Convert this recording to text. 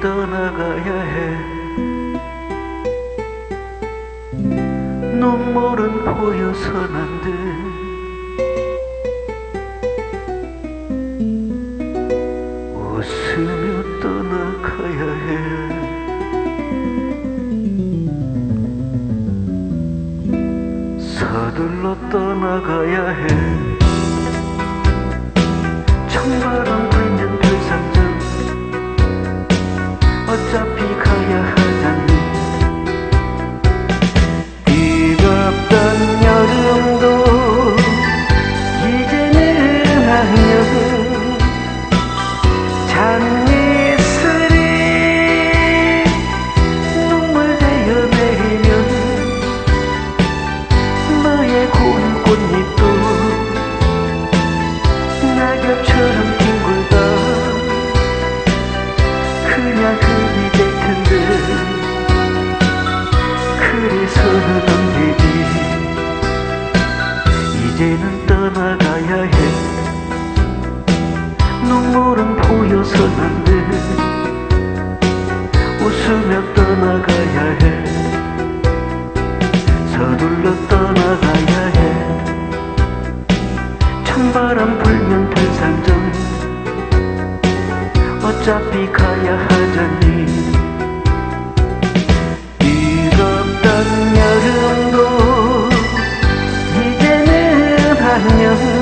떠나가야 해. 눈물은 보여선 안돼. 웃으며 떠나가야 해. 서둘러 떠나가야 해. 찬바람 낙엽처럼 뒹굴다 그냥 흙이 될 텐데 그래서는 안 되지. 이제는 떠나가야 해. 눈물은 보여선 안돼 웃으며 떠나가야 어차피 가야 하잖니. 뜨겁던 여름도 이제는 안녕